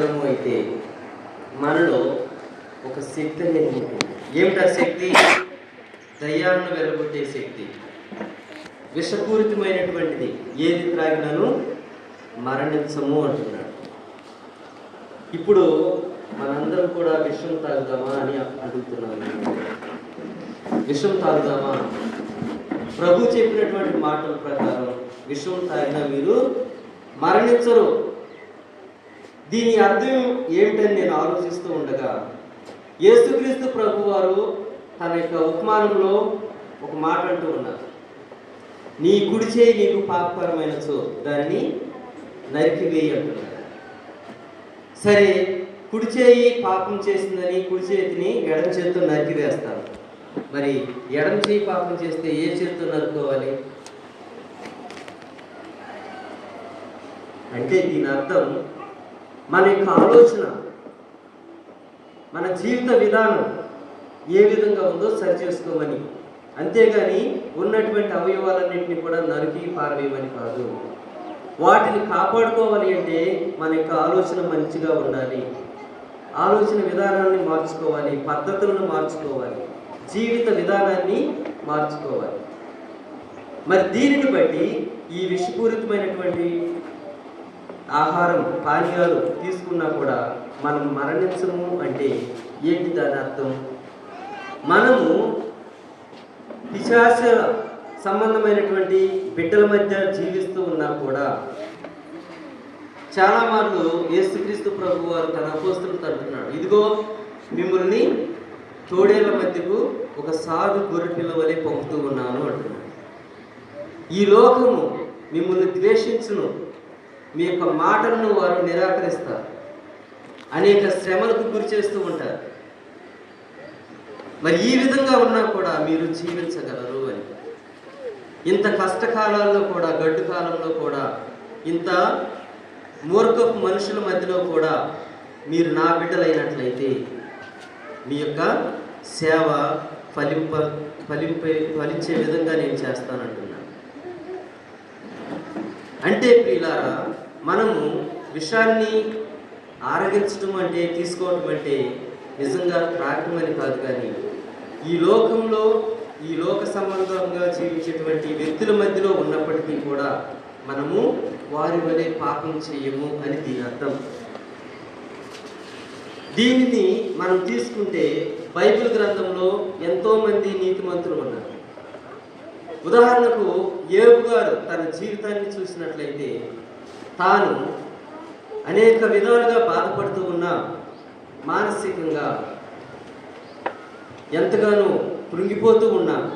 అయితే మనలో ఒక శక్తి అనేది ఉంటుంది. ఏమిటా శక్తి? దయ్యాలను వెలగొట్టే శక్తి. విషపూరితమైనటువంటిది. ఏది త్రాగినను? మరణించము అంటున్నాడు. ఇప్పుడు మనందరం కూడా విషం తాగుదామా అని అడుగుతున్నాను. విషం తాగుదామా? ప్రభు చెప్పినటువంటి మాటల ప్రకారం విషం తాగినా మీరు మరణించరు. దీని అర్థం ఏమిటని నేను ఆలోచిస్తూ ఉండగా యేసుక్రీస్తు ప్రభు వారు తన యొక్క ఉపమానంలో ఒక మాట అంటూ ఉన్నారు. నీ కుడి చేయి నీకు పాపకరమైన చో దాన్ని నరికివేయి అంటున్నారు. సరే కుడి చేయి పాపం చేసిందని కుడి చేతిని ఎడమ చేతితో నరికివేస్తారు. మరి ఎడమ చేయి పాపం చేస్తే ఏ చేతితో నరుకోవాలి అంటే దీని అర్థం మన యొక్క ఆలోచన మన జీవిత విధానం ఏ విధంగా ఉందో సరి చేసుకోమని అంతేగాని ఉన్నటువంటి అవయవాలన్నింటినీ కూడా నరికి పారవేయమని కాదు. వాటిని కాపాడుకోవాలి అంటే మన యొక్క ఆలోచన మంచిగా ఉండాలి. ఆలోచన విధానాన్ని మార్చుకోవాలి పద్ధతులను మార్చుకోవాలి జీవిత విధానాన్ని మార్చుకోవాలి. మరి దీనిని బట్టి ఈ విషపూరితమైనటువంటి ఆహారం పానీయాలు తీసుకున్నా కూడా మనం మరణించము అంటే ఏంటి దాని అర్థం? మనము పిశాచ సంబంధమైనటువంటి బిడ్డల మధ్య జీవిస్తూ ఉన్నా కూడా చాలా మార్లు యేసుక్రీస్తు ప్రభు వారు తన అపోస్తులు తడుతున్నాడు ఇదిగో మిమ్మల్ని తోడేల మధ్యకు ఒక సాధు గొర్రెపిల్ల వలె పంపుతూ ఉన్నాను అంటున్నాడు. ఈ లోకము మిమ్మల్ని ద్వేషించును. మీ యొక్క మాటలను వారు నిరాకరిస్తారు. అనేక శ్రమలకు గురి చేస్తూ ఉంటారు. మరి ఈ విధంగా ఉన్నా కూడా మీరు జీవించగలరు అని. ఇంత కష్టకాలాల్లో కూడా గడ్డు కాలంలో కూడా ఇంత మూర్ఖపు మనుషుల మధ్యలో కూడా మీరు నా బిడ్డలైనట్లయితే మీ యొక్క సేవ ఫలింప ఫలింప ఫలించే విధంగా నేను చేస్తానంటున్నాను. అంటే ప్రియులారా మనము విషాన్ని ఆరగించడం అంటే తీసుకోవటం అంటే నిజంగా త్రాగటం అని కాదు కానీ ఈ లోకంలో ఈ లోక సంబంధంగా జీవించేటువంటి వ్యక్తుల మధ్యలో ఉన్నప్పటికీ కూడా మనము వారి వలె పాపం చేయము అని దీని అర్థం. దీనిని మనం తీసుకుంటే బైబిల్ గ్రంథంలో ఎంతోమంది నీతిమంతులు ఉన్నారు. ఉదాహరణకు ఏబు గారు తన జీవితాన్ని చూసినట్లయితే తాను అనేక విధాలుగా బాధపడుతూ ఉన్న మానసికంగా ఎంతగానో కృంగిపోతూ ఉన్నా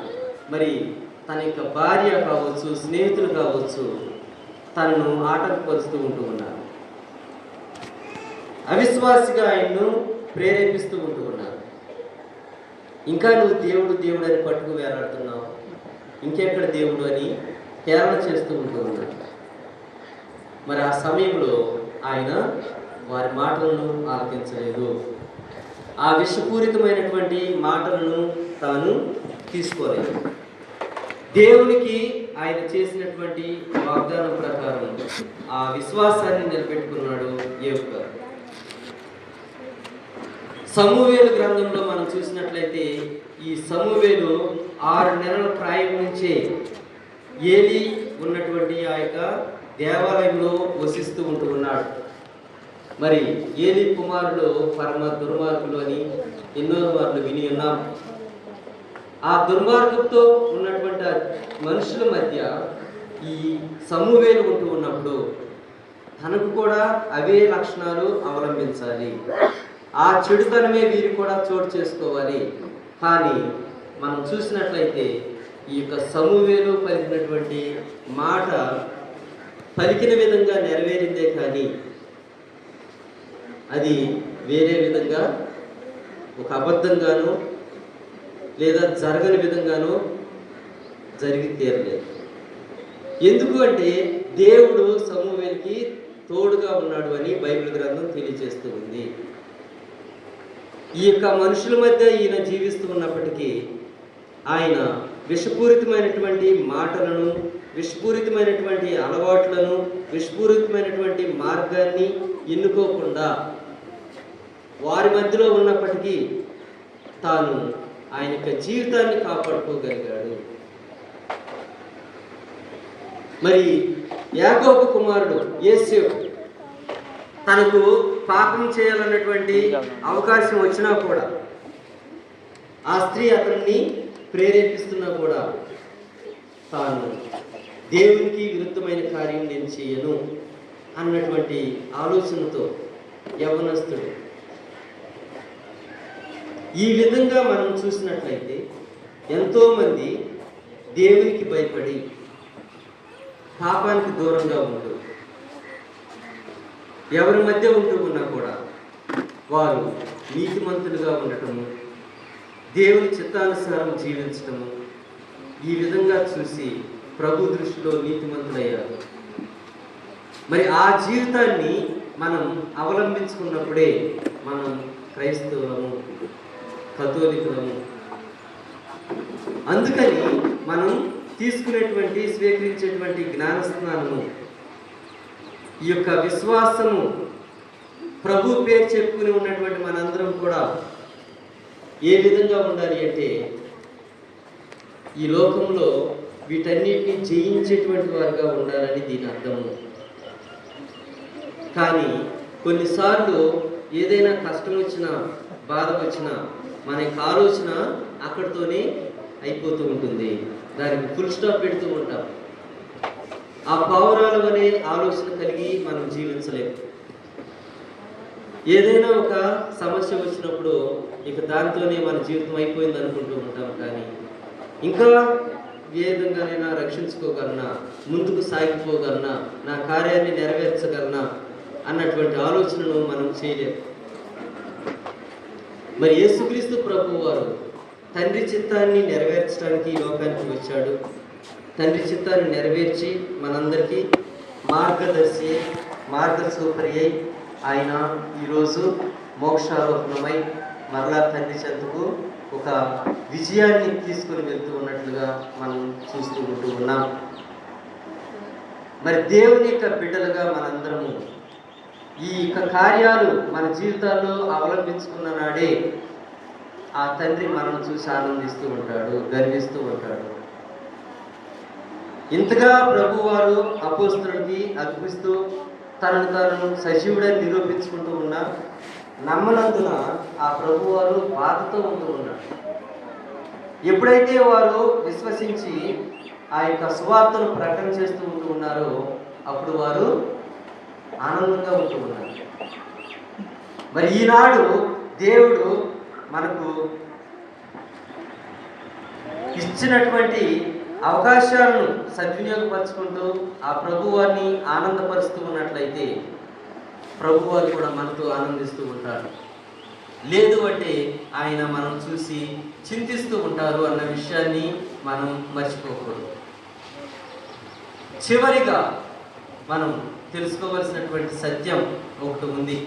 మరి తన యొక్క భార్య కావచ్చు స్నేహితులు కావచ్చు తనను ఆటంకపరుస్తూ ఉంటూ ఉన్నారు. అవిశ్వాసిగా ఆయన్ను ప్రేరేపిస్తూ ఉంటూ ఉన్నారు. ఇంకా నువ్వు దేవుడు దేవుడు అని పట్టుకు వేలాడుతున్నావు. ఇంకెక్కడ దేవుడు అని కేరళ చేస్తూ ఉంటూ ఉన్నాడు మరి ఆ సమయంలో ఆయన వారి మాటలను ఆలకించలేదు. ఆ విషపూరితమైనటువంటి మాటలను తాను తీసుకోలేదు. దేవునికి ఆయన చేసినటువంటి వాగ్దానం ప్రకారం ఆ విశ్వాసాన్ని నిలబెట్టుకున్నాడు యోగ సమూవేలు గ్రంథంలో మనం చూసినట్లయితే ఈ సమూవేలు ఆరు నెలల ప్రాయం నుంచే ఏలి ఉన్నటువంటి ఆ యొక్క దేవాలయంలో వసిస్తూ ఉంటూ ఉన్నాడు. మరి ఏలి కుమారుడు పరమ దుర్మార్గులు అని ఎన్నో మార్లు విని ఉన్నాం. ఆ దుర్మార్గంతో ఉన్నటువంటి మనుషుల మధ్య ఈ సమూహేలు ఉంటూ ఉన్నప్పుడు తనకు కూడా అవే లక్షణాలు అవలంబించాలి. ఆ చెడుతనమే వీరు కూడా చోటు చేసుకోవాలి. కానీ మనం చూసినట్లయితే ఈ యొక్క సమూహేలు పలికినటువంటి మాట పలికిన విధంగా నెరవేరిందే కానీ అది వేరే విధంగా ఒక అబద్ధంగానో లేదా జరగని విధంగానో జరిగి తీరలేదు. ఎందుకు అంటే దేవుడు సమూహేనికి తోడుగా ఉన్నాడు అని బైబిల్ గ్రంథం తెలియజేస్తూ ఉంది. ఈ యొక్క మనుషుల మధ్య ఈయన జీవిస్తూ ఉన్నప్పటికీ ఆయన విషపూరితమైనటువంటి మాటలను విష్పూరితమైనటువంటి అలవాట్లను విష్పూరితమైనటువంటి మార్గాన్ని ఎన్నుకోకుండా వారి మధ్యలో ఉన్నప్పటికీ తాను ఆయన యొక్క జీవితాన్ని కాపాడుకోగలిగాడు. మరి యాకోబు కుమారుడు యేసు తనకు పాపం చేయాలన్నటువంటి అవకాశం వచ్చినా కూడా ఆ స్త్రీ అతన్ని ప్రేరేపిస్తున్నా కూడా తాను దేవునికి విరుద్ధమైన కార్యం నేను చేయను అన్నటువంటి ఆలోచనతో యవనస్తుడు. ఈ విధంగా మనం చూసినట్లయితే ఎంతోమంది దేవునికి భయపడి పాపానికి దూరంగా ఉంటూ ఎవరి మధ్య ఉంటూ ఉన్నా కూడా వారు నీతిమంతులుగా ఉండటము దేవుని చిత్తానుసారం జీవించటము ఈ విధంగా చూసి ప్రభు దృష్టిలో నీతిమంతులయ్యారు. మరి ఆ జీవితాన్ని మనం అవలంబించుకున్నప్పుడే మనం క్రైస్తవులము కథోలికులము. అందుకని మనం తీసుకునేటువంటి స్వీకరించేటువంటి జ్ఞానస్నానము ఈ యొక్క విశ్వాసము ప్రభు పేరు చెప్పుకుని ఉన్నటువంటి మనందరం కూడా ఏ విధంగా ఉండాలి అంటే ఈ లోకంలో వీటన్నిటిని జయించేటువంటి వారుగా ఉండాలని దీని అర్థము. కానీ కొన్నిసార్లు ఏదైనా కష్టం వచ్చినా బాధ వచ్చినా మన యొక్క ఆలోచన అక్కడితోనే అయిపోతూ ఉంటుంది. దానికి ఫుల్ స్టాప్ పెడుతూ ఉంటాం. ఆ పావురాలు అనే ఆలోచన కలిగి మనం జీవించలేము ఏదైనా ఒక సమస్య వచ్చినప్పుడు ఇక దాంతోనే మన జీవితం అయిపోయింది అనుకుంటూ ఉంటాం కానీ ఇంకా ఏ విధంగానైనా రక్షించుకోగలనా? ముందుకు సాగిపోగలనా? నా కార్యాన్ని నెరవేర్చగలనా? అన్నటువంటి ఆలోచనను మనం చేయలేము మరి యేసుక్రీస్తు ప్రభు వారు తండ్రి చిత్తాన్ని నెరవేర్చడానికి ఈ లోకానికి వచ్చాడు. తండ్రి చిత్తాన్ని నెరవేర్చి మనందరికీ మార్గదర్శి మార్గసూపరి అయి ఆయన ఈరోజు మోక్షారోహణమై మరలా తండ్రి చెందుకు ఒక విజయాన్ని తీసుకుని వెళ్తూ ఉన్నట్లుగా మనం చూస్తూ ఉంటూ ఉన్నాం. మరి దేవుని యొక్క బిడ్డలుగా మనందరము ఈ యొక్క కార్యాలు మన జీవితాల్లో అవలంబించుకున్న నాడే ఆ తండ్రి మనం చూసి ఆనందిస్తూ ఉంటాడు గర్విస్తూ ఉంటాడు. ఇంతగా ప్రభువారు అపోస్తుడికి అర్పిస్తూ తనను తాను సజీవుడని నిరూపించుకుంటూ ఉన్న నమ్మనందున ఆ ప్రభువారు బాధతో ఉంటూ ఉన్నాడు ఎప్పుడైతే వారు విశ్వసించి ఆ యొక్క సువార్తను ప్రకటన చేస్తూ ఉంటూ ఉన్నారో అప్పుడు వారు ఆనందంగా ఉంటూ ఉన్నారు. మరి ఈనాడు దేవుడు మనకు ఇచ్చినటువంటి అవకాశాలను సద్వినియోగపరచుకుంటూ ఆ ప్రభువాన్ని ఆనందపరుస్తూ ఉన్నట్లయితే ప్రభువారు కూడా మనతో ఆనందిస్తూ ఉంటారు. లేదు అంటే ఆయన మనం చూసి చింతిస్తూ ఉంటారు అన్న విషయాన్ని మనం మర్చిపోకూడదు. చివరిగా మనం తెలుసుకోవలసినటువంటి సత్యం ఒకటి ఉంది.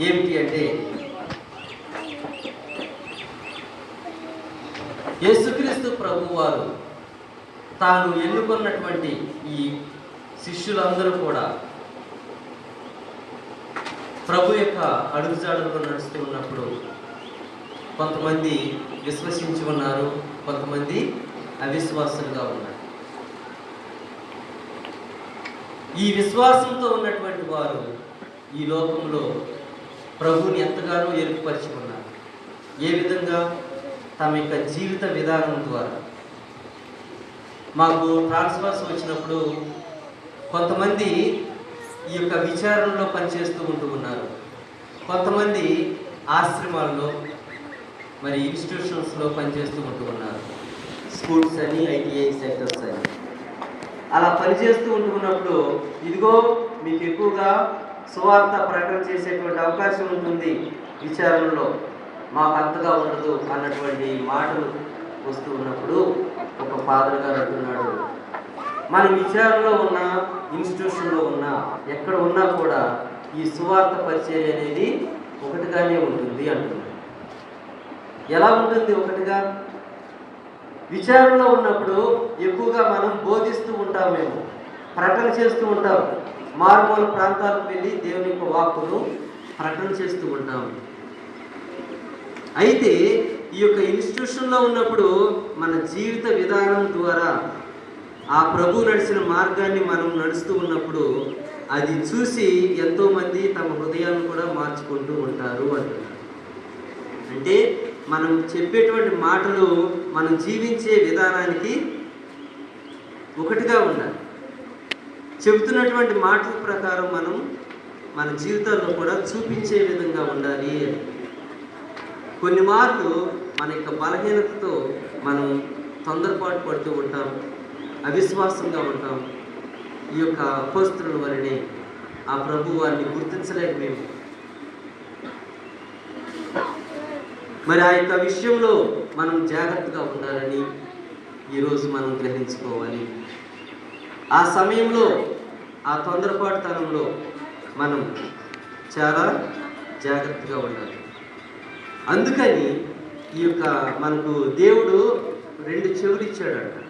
ఏమిటి అంటే యేసుక్రీస్తు ప్రభువారు తాను ఎన్నుకున్నటువంటి ఈ శిష్యులందరూ కూడా ప్రభు యొక్క అడుగుజాడల్లో నడుస్తూ ఉన్నప్పుడు కొంతమంది విశ్వసించి ఉన్నారు కొంతమంది అవిశ్వాసులుగా ఉన్నారు. ఈ విశ్వాసంతో ఉన్నటువంటి వారు ఈ లోకంలో ప్రభుని ఎంతగానో ఎరుకుపరిచి ఉన్నారు. ఏ విధంగా? తమ యొక్క జీవిత విధానం ద్వారా. మాకు ట్రాన్స్ఫర్స్ వచ్చినప్పుడు కొంతమంది ఈ యొక్క విచారణలో పనిచేస్తూ ఉంటూ ఉన్నారు. కొంతమంది ఆశ్రమాల్లో మరి ఇన్స్టిట్యూషన్స్లో పనిచేస్తూ ఉంటూ ఉన్నారు. స్కూల్స్ అని ఐటీఐ సెంటర్స్ అని. అలా పనిచేస్తూ ఉంటున్నప్పుడు ఇదిగో మీకు ఎక్కువగా సువార్త ప్రకటన చేసేటువంటి అవకాశం ఉంటుంది విచారణలో. మాకు అంతగా ఉండదు అన్నటువంటి మాటలు వస్తూ ఉన్నప్పుడు ఒక ఫాదర్ గారు అంటున్నాడు మన విచారంలో ఉన్న ఇన్స్టిట్యూషన్లో ఉన్న ఎక్కడ ఉన్నా కూడా ఈ సువార్త పరిచర్య అనేది ఒకటిగానే ఉంటుంది అంటున్నారు ఎలా ఉంటుంది ఒకటిగా? విచారణలో ఉన్నప్పుడు ఎక్కువగా మనం బోధిస్తూ ఉంటాం మేము ప్రకటన చేస్తూ ఉంటాం. మారుమూల ప్రాంతాలకు వెళ్ళి దేవుని యొక్క వాక్కును ప్రకటన చేస్తూ ఉంటాము అయితే ఈ యొక్క ఇన్స్టిట్యూషన్లో ఉన్నప్పుడు మన జీవిత విధానం ద్వారా ఆ ప్రభు నడిచిన మార్గాన్ని మనం నడుస్తూ ఉన్నప్పుడు అది చూసి ఎంతోమంది తమ హృదయాలను కూడా మార్చుకుంటూ ఉంటారు అంటున్నారు. అంటే మనం చెప్పేటువంటి మాటలు మనం జీవించే విధానానికి ఒకటిగా ఉండాలి. చెబుతున్నటువంటి మాటల ప్రకారం మనం మన జీవితాల్లో కూడా చూపించే విధంగా ఉండాలి అని. కొన్ని మార్లు మన యొక్క బలహీనతతో మనం తొందరపాటు పడుతూ ఉంటాం అవిశ్వాసంగా ఉంటాం. ఈ యొక్క అపోస్తుల వలనే ఆ ప్రభు వారిని గుర్తించలేక మేము. మరి ఆ యొక్క విషయంలో మనం జాగ్రత్తగా ఉండాలని ఈరోజు మనం గ్రహించుకోవాలి. ఆ సమయంలో ఆ తొందరపాటుతనంలో మనం చాలా జాగ్రత్తగా ఉండాలి. అందుకని ఈ యొక్క మనకు దేవుడు రెండు చెవులు ఇచ్చాడంట.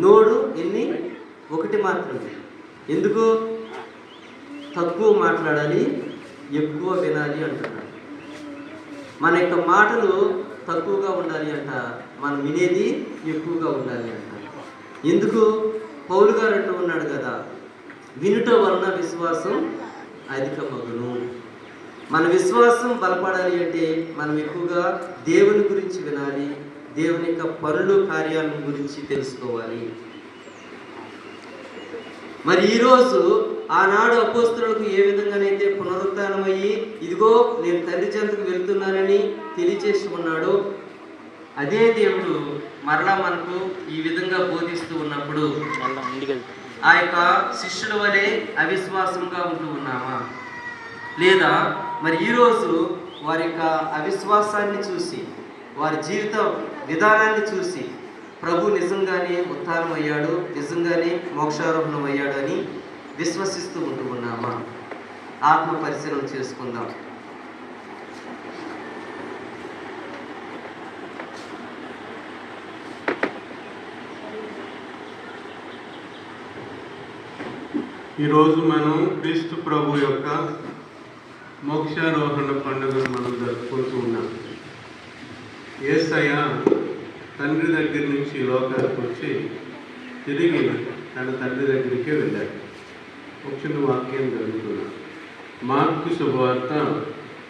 నోడు ఎన్ని ఒకటి మాత్రమే. ఎందుకు? తక్కువ మాట్లాడాలి ఎక్కువ వినాలి అంటున్నాడు మన యొక్క మాటలు తక్కువగా ఉండాలి అంట మనం వినేది ఎక్కువగా ఉండాలి అంట. ఎందుకు? పౌలు గారు అంటూ ఉన్నాడు కదా వినుట వలన విశ్వాసం అధికమగును. మన విశ్వాసం బలపడాలి అంటే మనం ఎక్కువగా దేవుని గురించి వినాలి దేవుని యొక్క పనులు కార్యాల గురించి తెలుసుకోవాలి. మరి ఈరోజు ఆనాడు అపోస్తులకు ఏ విధంగానైతే పునరుత్నమయ్యి ఇదిగో నేను తండ్రి చెంతకు వెళ్తున్నానని తెలియచేసి ఉన్నాడు అదే దేవుడు మరలా మనకు ఈ విధంగా బోధిస్తూ ఉన్నప్పుడు ఆ యొక్క శిష్యుల వలె అవిశ్వాసంగా ఉంటూ ఉన్నామా? లేదా మరి ఈరోజు వారి యొక్క అవిశ్వాసాన్ని చూసి వారి జీవిత విధానాన్ని చూసి ప్రభు నిజంగానే ఉత్థానం అయ్యాడు నిజంగానే మోక్షారోహణం అయ్యాడు అని విశ్వసిస్తూ ఉంటూ ఉన్నామా ఆత్మ పరిశీలన చేసుకుందాం. ఈరోజు మనం క్రీస్తు ప్రభు యొక్క మోక్షారోహణ పండుగను మనం జరుపుకుంటూ ఉన్నాం. ఏసయ్య తండ్రి దగ్గర నుంచి ఈ లోకానికి వచ్చి తిరిగి తన తండ్రి దగ్గరికి వెళ్ళాడు. ఒక చిన్న వాక్యం జరుగుతున్నా మార్కు శుభవార్త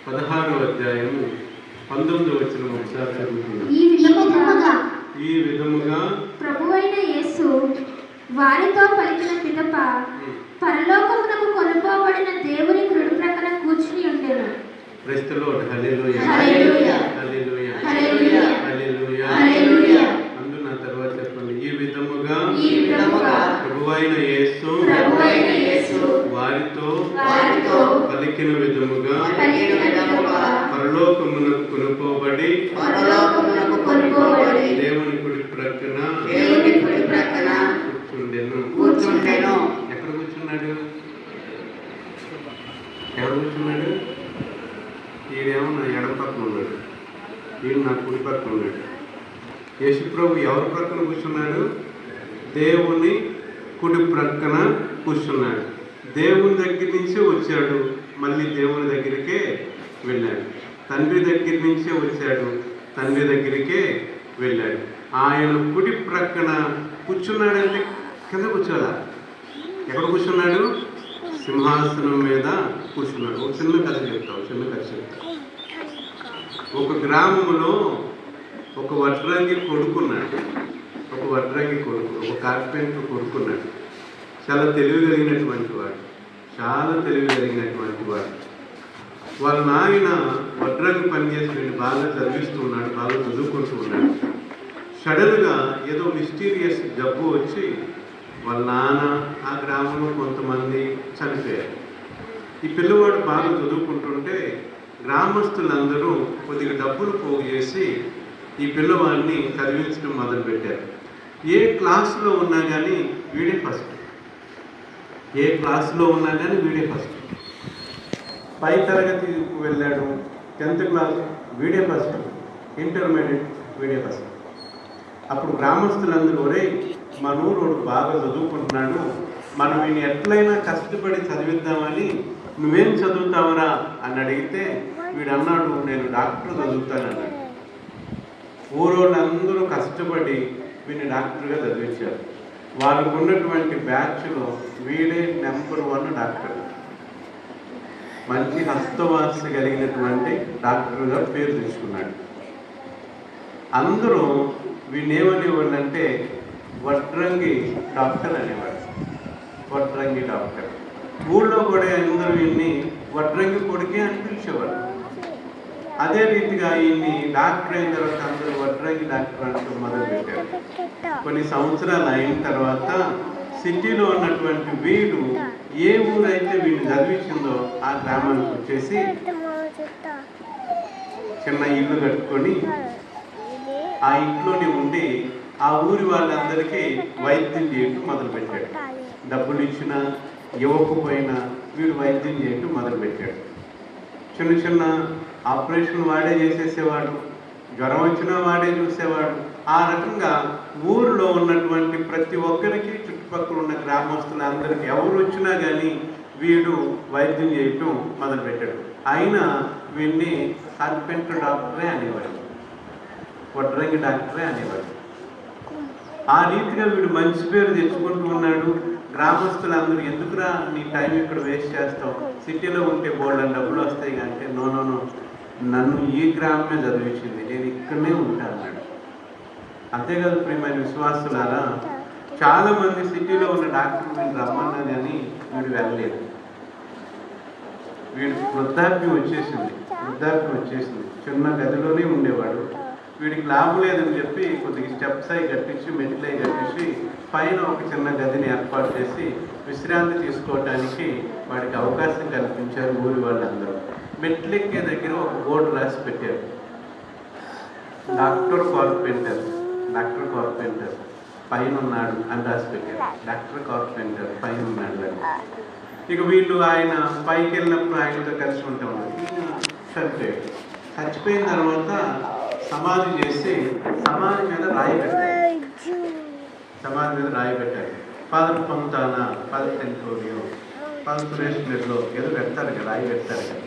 పదహారో అధ్యాయము పంతొమ్మిది వచ్చిన ఒకసారి చదువుతున్నాం. ఈ విధముగా ప్రభువైన యేసు వారితో పలికిన పిదప పరలోకమునకు కొనుకోబడిన దేవుని కుడి ప్రక్కన కూర్చుని ఉండెను. హల్లెలూయా హల్లెలూయా. హల్లెలూయా హల్లెలూయా. హల్లెలూయా హల్లెలూయా. అందు నా తర్వాత చెప్పండి ఈ విధముగా ఈ విధముగా ప్రభువైన యేసు యేసు వారితో వారితో పలికిన విధముగా పరలోకమునకు కొనుకోబడి దేవుని కుడి ప్రక్కన కూర్చుండెను. ఎక్కడ కూర్చున్నాడు? ఎవరు కూర్చున్నాడు? ఈయనేమో నా ఎడమ పక్కన ఉన్నాడు. ఈయన నా కుడి పక్కన ఉన్నాడు. యేసుప్రభు ఎవరి ప్రక్కన కూర్చున్నాడు? దేవుని కుడి ప్రక్కన కూర్చున్నాడు. దేవుని దగ్గర నుంచే వచ్చాడు. మళ్ళీ దేవుని దగ్గరికే వెళ్ళాడు. తండ్రి దగ్గర నుంచే వచ్చాడు. తండ్రి దగ్గరికే వెళ్ళాడు. ఆయన కుడి ప్రక్కన కూర్చున్నాడంటే కింద కూర్చోదా ఎక్కడ కూర్చున్నాడు? సింహాసనం మీద కూర్చున్నాడు. ఒక చిన్న కథ చెప్తా ఒక చిన్న కథ చెప్తా. ఒక గ్రామంలో ఒక వడ్రంగి కొడుకున్నాడు. ఒక వడ్రంగి కొడుకు ఒక కార్పెంటర్ కొడుకున్నాడు. చాలా తెలివి కలిగినటువంటి వాడు. చాలా తెలివి కలిగినటువంటి వాడు. వాళ్ళ నాయన వడ్రంగి పనిచేసి వీడిని బాగా చదివిస్తున్నాడు బాగా చదువుకుంటూ ఉన్నాడు. సడన్గా ఏదో మిస్టీరియస్ జబ్బు వచ్చి వాళ్ళ నాన్న ఆ గ్రామంలో కొంతమంది చనిపోయారు. ఈ పిల్లవాడు బాగా చదువుకుంటుంటే గ్రామస్తులందరూ కొద్దిగా డబ్బులు పోగు చేసి ఈ పిల్లవాడిని చదివించడం మొదలుపెట్టారు. ఏ క్లాస్లో ఉన్నా కానీ వీడే ఫస్ట్. ఏ క్లాస్లో ఉన్నా కానీ వీడే ఫస్ట్. పై తరగతికి వెళ్ళాడు టెన్త్ క్లాస్ వీడే ఫస్ట్ ఇంటర్మీడియట్ వీడే ఫస్ట్. అప్పుడు గ్రామస్తులందరూ ఒరే మన ఊరోడు బాగా చదువుకుంటున్నాడు మనం ఈయన ఎట్లయినా కష్టపడి చదివిద్దామని నువ్వేం చదువుతావరా? అని అడిగితే వీడు అన్నాడు నేను డాక్టర్ చదువుతానన్నాడు. ఊరోళ్ళందరూ కష్టపడి వీడిని డాక్టర్గా చదివించారు. వాళ్ళకు ఉన్నటువంటి బ్యాచ్లో వీడే నెంబర్ వన్ డాక్టర్. మంచి హస్తవాస కలిగినటువంటి డాక్టర్గా పేరు తెచ్చుకున్నాడు. అందరూ వీడిని ఏమనేవాళ్ళు అంటే వడ్రంగి డాక్టర్ అనేవాడు వడ్రంగి డాక్టర్. ఊళ్ళో కూడా అందరూ వీడిని వడ్రంగి కొడుకే అని పిలిచేవాళ్ళు. అదే రీతిగా ఈయన్ని డాక్టర్ అయిన తర్వాత అందరూ వడ్రంగి డాక్టర్ అంటూ మొదలుపెట్టారు. కొన్ని సంవత్సరాలు అయిన తర్వాత సిటీలో ఉన్నటువంటి వీడు ఏ ఊరైతే వీళ్ళు చదివించిందో ఆ గ్రామానికి వచ్చేసి చిన్న ఇల్లు కట్టుకొని ఆ ఇంట్లోనే ఉండి ఆ ఊరి వాళ్ళందరికీ వైద్యం చేయటం మొదలుపెట్టాడు. డబ్బులు ఇచ్చినా ఇవ్వకపోయినా వీడు వైద్యం చేయటం మొదలుపెట్టాడు. చిన్న చిన్న ఆపరేషన్ వాడే చేసేసేవాడు జ్వరం వచ్చినా వాడే చూసేవాడు. ఆ రకంగా ఊరిలో ఉన్నటువంటి ప్రతి ఒక్కరికి చుట్టుపక్కల ఉన్న గ్రామస్తులందరికీ ఎవరు వచ్చినా కానీ వీడు వైద్యం చేయటం మొదలుపెట్టాడు. అయినా వీడిని సర్పెంట్ డాక్టరే అనేవాడు. వడ్రంగి డాక్టరే అనేవాడు. ఆ రీతిగా వీడు మంచి పేరు తెచ్చుకుంటూ ఉన్నాడు. గ్రామస్తులందరూ ఎందుకురా నీ టైం ఇక్కడ వేస్ట్ చేస్తావు? సిటీలో ఉంటే బోల్డ్ డబ్బులు వస్తాయి అంటే నో నో నో. నన్ను ఈ గ్రామమే చదివించింది. నేను ఇక్కడనే ఉంటాను అంతేకాదు ప్రియమైన విశ్వాసులారా? చాలా మంది సిటీలో ఉన్న డాక్టర్ వీళ్ళు రమ్మన్నా కానీ వీడు వెళ్ళలేదు. వీడికి వృద్ధాప్యం వచ్చేసింది. వృద్ధాప్యం వచ్చేసింది. చిన్న గదిలోనే ఉండేవాడు. వీడికి లాభం లేదని చెప్పి కొద్దిగా స్టెప్స్ అయి కట్టించి మెట్లు అయి కట్టించి పైన ఒక చిన్న గదిని ఏర్పాటు చేసి విశ్రాంతి తీసుకోవటానికి వాడికి అవకాశం కల్పించారు ఊరి వాళ్ళందరూ. మెట్లెక్కే దగ్గర ఒక బోర్డు రాసి పెట్టారు. డాక్టర్ కార్పెంటర్ డాక్టర్ కార్పెంటర్ పైన ఉన్నాడు అని రాసి పెట్టారు. డాక్టర్ కార్పెంటర్ పైన ఉన్నాడు ఇక వీళ్ళు ఆయన పైకి వెళ్ళినప్పుడు ఆయనతో కలిసి ఉంటా ఉన్నారు. చనిపోయాడు చచ్చిపోయిన తర్వాత సమాధి చేసి సమాధి మీద రాయి పెట్టారు. సమాధి మీద రాయి పెట్టారు ఫాదర్ పొంతాన ఫాదర్ టెంటోరియో ఫాదర్ సురేష్ మెడ్లో ఏదో పెడతారు కదా రాయి పెడతారు కదా.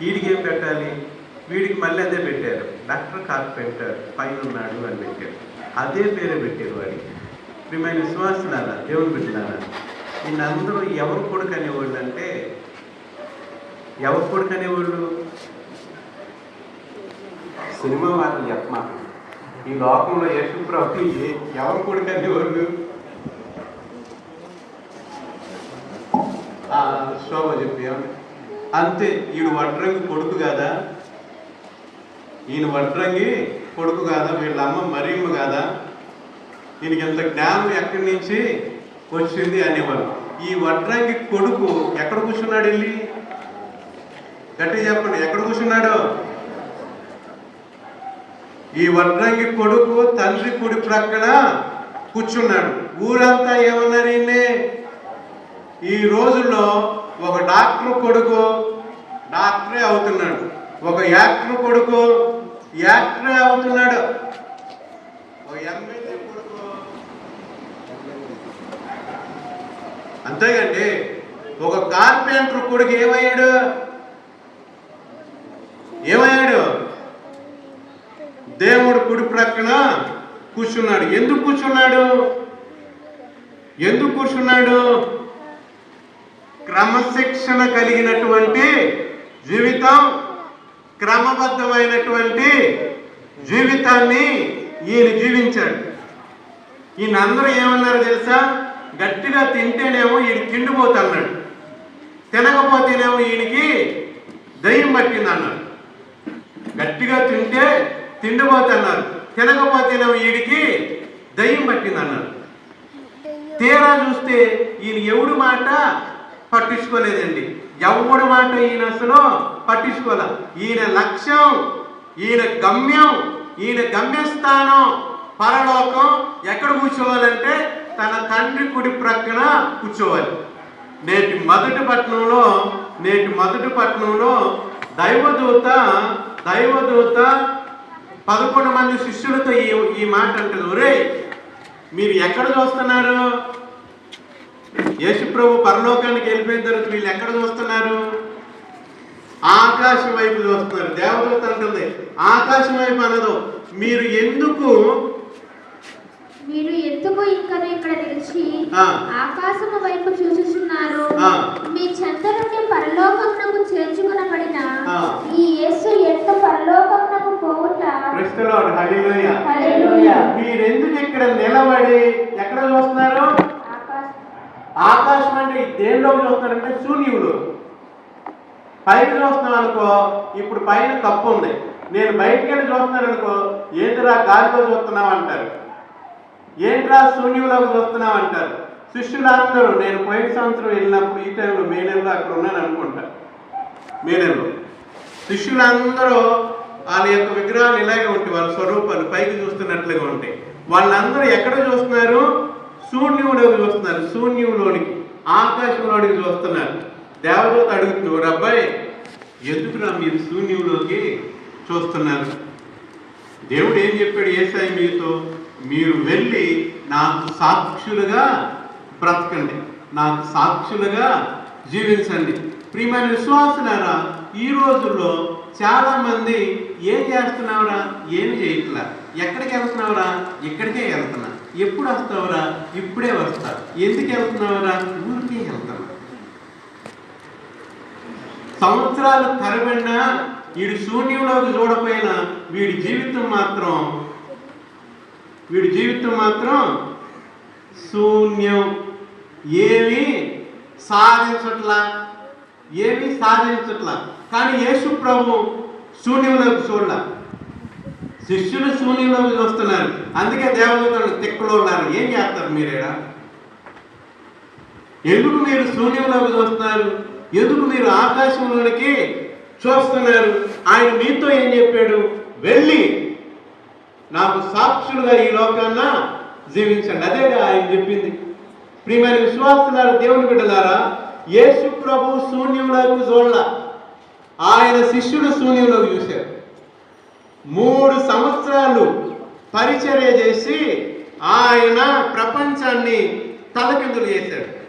వీడికి ఏం పెట్టాలి? వీడికి మళ్ళీ అదే పెట్టారు. డాక్టర్ కార్పెంటర్ పైన ఉన్నాడు అని పెట్టారు. అదే పేరే పెట్టారు వాడికి ప్రియమైన విశ్వాసనారా దేవుని బిడ్డలారా వీళ్ళందరూ ఎవరు కొడుకు అనేవాళ్ళు అంటే ఎవరు కొడుకు అనేవాళ్ళు? సినిమా వాళ్ళు చెప్పమా ఈ లోకంలో యేసు ప్రభు ఎవరు కొడుకు అనేవాళ్ళు శోభ చెప్పి అంతే ఈడు వడ్రంగి కొడుకు కాదా? ఈయన వడ్రంగి కొడుకు కాదా? వీళ్ళ అమ్మ మరియమ్మ కాదా? ఈయనకి ఎంత జ్ఞానం ఎక్కడి నుంచి వచ్చింది అనేవారు ఈ వడ్రంగి కొడుకు ఎక్కడ కూర్చున్నాడు వెళ్ళి గట్టి చెప్పండి ఎక్కడ కూర్చున్నాడు? ఈ వడ్రంగి కొడుకు తండ్రి కుడి ప్రక్కన కూర్చున్నాడు. ఊరంతా ఏమన్నారు ఈ రోజుల్లో ఒక డాక్టర్ కొడుకు డాక్టరే అవుతున్నాడు. ఒక యాక్టర్ కొడుకు యాక్టరే అవుతున్నాడు. ఒక ఎమ్మెల్యే కొడుకు. అంతేకండి ఒక కార్పెంటర్ కొడుకు ఏమయ్యాడు? ఏమయ్యాడు? దేవుడు కుడి ప్రక్కన కూర్చున్నాడు. ఎందుకు కూర్చున్నాడు? ఎందుకు కూర్చున్నాడు? క్రమశిక్షణ కలిగినటువంటి జీవితం క్రమబద్ధమైనటువంటి జీవితాన్ని ఈయన జీవించాడు. ఈయన అందరూ ఏమన్నారు తెలుసా? గట్టిగా తింటేనేమో ఈయన తిండిపోతున్నాడు. తినకపోతేనేమో ఈయనకి దయ్యం పట్టింది అన్నాడు గట్టిగా తింటే తిండిపోతున్నారు. తినకపోతేనేమో వీడికి దయ్యం పట్టింది అన్నారు తీరా చూస్తే ఈయన ఎవడు మాట పట్టించుకోలేదండి. ఎవడు మాట ఈయన అసలు పట్టించుకోలే. ఈయన లక్ష్యం ఈయన గమ్యం ఈయన గమ్యస్థానం పరలోకం ఎక్కడ కూర్చోవాలంటే తన తండ్రి కుడి ప్రక్కన కూర్చోవాలి. నేటి మొదటి పట్టణంలో నేటి మొదటి పట్టణంలో దైవదూత దైవదూత పదకొండు మంది శిష్యులతో ఈ ఈ మాట అంటారు ఒరే మీరు ఎక్కడ చూస్తున్నారు? యేసు ప్రభు పరలోకానికి వెళ్ళిపోయిన తర్వాత వీళ్ళు ఎక్కడ చూస్తున్నారు? ఆకాశం వైపు చూస్తున్నారు. దేవదూత అంటుంది ఆకాశం వైపు అనదు. మీరు ఎందుకు మీరు ఎందుకు ఇంకా ఇక్కడ నిలిచి. ఆకాశము వైపు చూచుచున్నారు. మీ చెంత నుండి పరలోకమునకు చేర్చుకునబడిన. ఈ యేసు ఎంత పరలోకమునకు పోవుట. మీరెందుకు ఇక్కడ నిలబడి ఎక్కడ చూస్తున్నారు? ఆకాశం. అంటే దేనిలో చూస్తున్నారంటే శూన్యులు పైకి చూస్తున్నాం అనుకో ఇప్పుడు పైన కప్పు ఉంది. నేను బయటికి వెళ్ళి చూస్తున్నాను అనుకో ఏంటిరా గాలిలో చూస్తున్నావు అంటారు. ఏంట్రా శూన్యంలోకి చూస్తున్నావు అంటారు శిష్యులందరూ నేను పోయిన సంవత్సరం వెళ్ళినప్పుడు ఈ టైంలో మే నెలలో అక్కడ ఉన్నాను అనుకుంటా. మే నెలలో శిష్యులందరూ వాళ్ళ యొక్క విగ్రహాలు ఇలాగే ఉంటాయి వాళ్ళ స్వరూపాలు పైకి చూస్తున్నట్లుగా ఉంటాయి. వాళ్ళందరూ ఎక్కడ చూస్తున్నారు? శూన్యంలోకి చూస్తున్నారు. శూన్యంలోనికి ఆకాశంలోనికి చూస్తున్నారు. దేవదూత అడుగుతూ అబ్బాయి ఎందుకురా మీరు శూన్యంలోకి చూస్తున్నారు? దేవుడు ఏం చెప్పాడు? ఏసాయి మీతో? మీరు వెళ్ళి నాకు సాక్షులుగా బ్రతకండి. నాకు సాక్షులుగా జీవించండి. ప్రియమైన విశ్వాసులారా ఈ రోజుల్లో చాలామంది ఏం చేస్తున్నావురా? ఏమి చేయట్లా. ఎక్కడికి వెళ్తున్నావురా? ఇక్కడికే వెళ్తున్నా. ఎప్పుడు వస్తావురా? ఇప్పుడే వస్తా. ఎందుకు వెళ్తున్నావురా? ఊరికే వెళ్తున్నా. సంవత్సరాలు తరబడినా వీడి శూన్యంలోకి చూడపోయినా వీడి జీవితం మాత్రం వీడి జీవితం మాత్రం శూన్యం. ఏమీ సాధించట్లా. ఏమీ సాధించట్లా. కానీ యేసు ప్రభు శూన్యంలోకి చూడలా. శిష్యులు శూన్యంలోకి చూస్తున్నారు. అందుకే దేవదూతలు తిక్కలో ఉన్నారు. ఏం చేస్తారు మీరేడా? ఎందుకు మీరు శూన్యంలోకి చూస్తున్నారు? ఎందుకు మీరు ఆకాశంలోనికి చూస్తున్నారు? ఆయన మీతో ఏం చెప్పాడు? వెళ్ళి నాకు సాక్షులుగా ఈ లోకాన్న జీవించండి. అదేగా ఆయన చెప్పింది. ప్రియమైన విశ్వాసులారా దేవుని బిడ్డలారా యేసు ప్రభు శూన్యంలోకి చూడాల ఆయన శిష్యుడు శూన్యంలోకి చూశారు. మూడు సంవత్సరాలు పరిచర్య చేసి ఆయన ప్రపంచాన్ని తలకిందులు చేశాడు.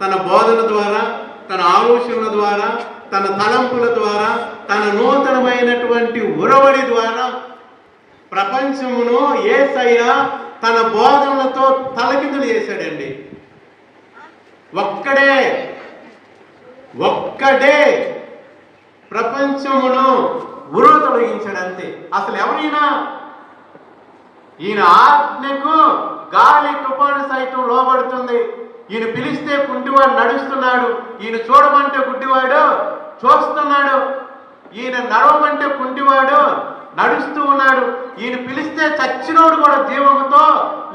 తన బోధన ద్వారా తన ఆలోచనల ద్వారా తన తలంపుల ద్వారా తన నూతనమైనటువంటి ఉరవడి ద్వారా ప్రపంచమును ఏసయ్య తన బోధనలతో తలకిందులు చేశాడండి. ఒక్కడే ఒక్కడే ప్రపంచమును ఉరువ తొలగించాడు అంతే. అసలు ఎవరైనా? ఈయన ఆజ్ఞకు గాలి తుఫాను సైతం లోబడుతుంది. ఈయన పిలిస్తే కుంటివాడు నడుస్తున్నాడు. ఈయన చూడమంటే గుడ్డివాడు చూస్తున్నాడు. ఈయన నడవమంటే కుంటివాడు నడుస్తూ ఉన్నాడు. ఈయన పిలిస్తే చచ్చినోడు కూడా జీవముతో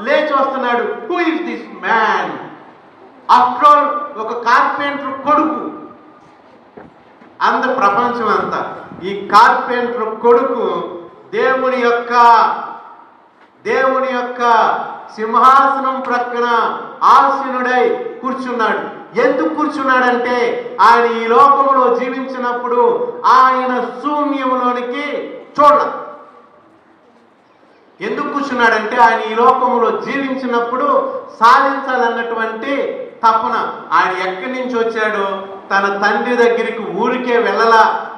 లేచి వస్తున్నాడు. Who is this man after all ఒక కార్పెంటర్ కొడుకు. అంత ప్రపంచం అంతా. ఈ కార్పెంటర్ కొడుకు దేవుని యొక్క దేవుని యొక్క సింహాసనం ప్రక్కన ఆసీనుడై కూర్చున్నాడు. ఎందుకు కూర్చున్నాడంటే ఆయన ఈ లోకంలో జీవించినప్పుడు ఆయన శూన్యంలోనికి చూడ. ఎందుకు కూర్చున్నాడంటే ఆయన ఈ లోకంలో జీవించినప్పుడు సాధించాలన్నటువంటి తపన. ఆయన ఎక్కడి నుంచి వచ్చాడో? తన తండ్రి దగ్గరికి ఊరికే వెళ్ళలా.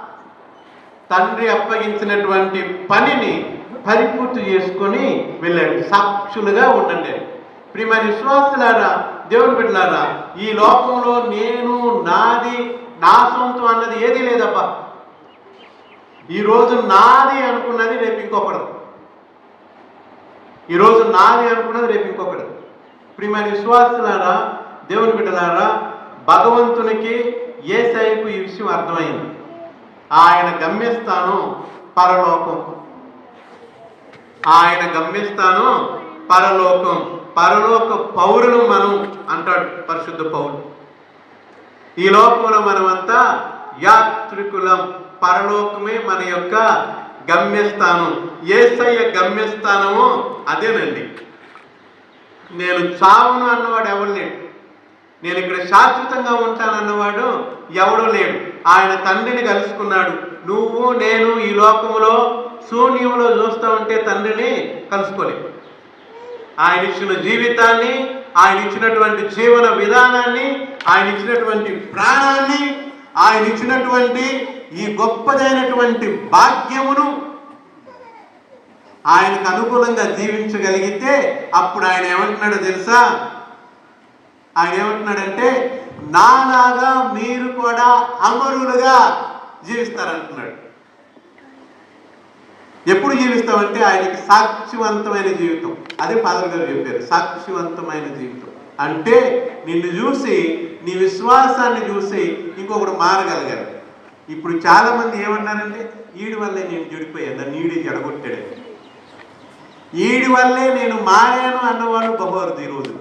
తండ్రి అప్పగించినటువంటి పనిని పరిపూర్తి చేసుకొని వెళ్ళాడు. సాక్షులుగా ఉండండి. ప్రియమైన విశ్వాసులారా దేవుని బిడ్డలారా ఈ లోకంలో నేను నాది నా సొంతం అన్నది ఏదీ లేదబ్బా. ఈరోజు నాది అనుకున్నది రేపు ఇంకొకడు ఈరోజు నాది అనుకున్నది రేపు ఇంకొకడు ప్రియమైన విశ్వాసులారా దేవుని బిడ్డలారా భగవంతునికి ఏ సైపు ఈ విషయం అర్థమైంది. ఆయన గమ్యస్థానం పరలోకం. ఆయన గమ్యస్థానం పరలోకం. పరలోక పౌరులు మనం అంటాడు పరిశుద్ధ పౌరులు ఈ లోకంలో మనమంతా యాత్రికులం పరలోకమే మన యొక్క గమ్యస్థానం. ఏసయ్య గమ్యస్థానమో అదేనండి. నేను చావును అన్నవాడు ఎవరు లేడు. నేను ఇక్కడ శాశ్వతంగా ఉంటానన్నవాడు ఎవడు లేడు. ఆయన తండ్రిని కలుసుకున్నాడు. నువ్వు నేను ఈ లోకములో శూన్యంలో చూస్తూ ఉంటే తండ్రిని కలుసుకోలేము. ఆయన ఇచ్చిన జీవితాన్ని ఆయన ఇచ్చినటువంటి జీవన విధానాన్ని ఆయన ఇచ్చినటువంటి ప్రాణాన్ని ఆయన ఇచ్చినటువంటి ఈ గొప్పదైనటువంటి భాగ్యమును ఆయనకు అనుకూలంగా జీవించగలిగితే అప్పుడు ఆయన ఏమంటున్నాడో తెలుసా? ఆయన ఏమంటున్నాడంటే నాలాగా మీరు కూడా అమరులుగా జీవిస్తారంటున్నాడు ఎప్పుడు జీవిస్తామంటే ఆయనకి సాక్షివంతమైన జీవితం. అదే ఫాదర్ గారు చెప్పారు సాక్షివంతమైన జీవితం. అంటే నిన్ను చూసి నీ విశ్వాసాన్ని చూసి ఇంకొకడు మారగలిగారు ఇప్పుడు చాలామంది ఏమన్నారంటే ఈడి వల్లే నేను చెడిపోయాను నన్ను ఈడి జడగొట్టాడు ఈడి వల్లే నేను మారాను అన్నవాళ్ళు బహువరదు ఈరోజు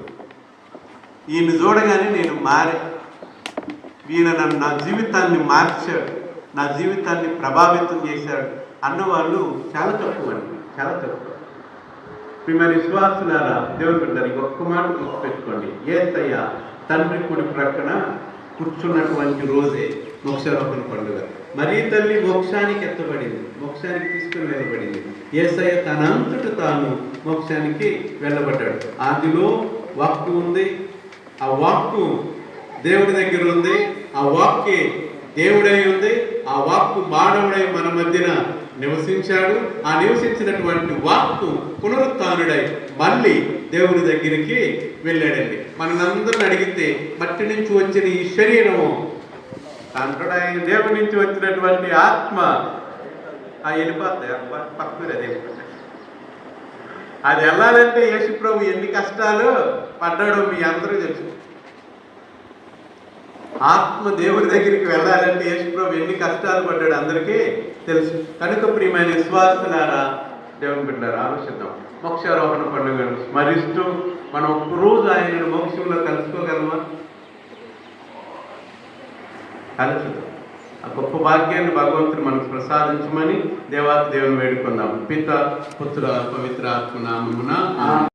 ఈయన చూడగానే నేను మారే. ఈయన నన్ను నా జీవితాన్ని మార్చాడు నా జీవితాన్ని ప్రభావితం చేశాడు. అన్నవాళ్ళు చాలా తక్కువ అండి చాలా తక్కువ. మిమ్మల్ని విశ్వాసులారా దేవుని బిడ్డలు ఒక్క మాట గుర్తుపెట్టుకోండి. ఏసయ్య తండ్రి కుడి ప్రక్కన కూర్చున్నటువంటి రోజే మోక్షారోహణ పండుగ. మరీ తల్లి మోక్షానికి ఎత్తబడింది మోక్షానికి తీసుకుని వెళ్ళబడింది. ఏసయ్య తనంతట తాను మోక్షానికి వెళ్ళబడ్డాడు. అందులో వాక్కు ఉంది ఆ వాక్కు దేవుడి దగ్గర ఉంది ఆ వాక్కి దేవుడై ఉంది ఆ వాక్కు మానవుడై మన మధ్యన నివసించాడు. ఆ నివసించినటువంటి వాక్కు పునరుత్నుడై మళ్ళీ దేవుడి దగ్గరికి వెళ్ళాడండి. మనందరిని అడిగితే మట్టి నుంచి వచ్చిన ఈ శరీరము అంటాడు ఆయన దేవుడి నుంచి వచ్చినటువంటి ఆత్మ ఆ వెళ్ళిపోతాయి పక్కన అది వెళ్ళిపోతాయి. అది వెళ్ళాలంటే యేసు ప్రభు ఎన్ని కష్టాలు పడ్డాడో మీ అందరూ తెలుసు. ఆత్మ దేవుడి దగ్గరికి వెళ్ళాలంటే యేసు ప్రభు ఎన్ని కష్టాలు పడ్డాడు అందరికీ తెలుసు. కనుక ప్రియమైన విశ్వాసులారా దేవుని బిడ్డారు ఆలోచిద్దాం. మోక్షారోహణ పండుగను స్మరిస్తూ మనం ఒక్క రోజు ఆయనను మోక్షంలో కలుసుకోగలమా? ఆలోచిద్దాం. ఆ గొప్ప భాగ్యాన్ని భగవంతుడు మనకు ప్రసాదించమని దేవాతి దేవుని వేడుకుందాం. పిత పుత్ర పవిత్ర ఆత్మ నామమున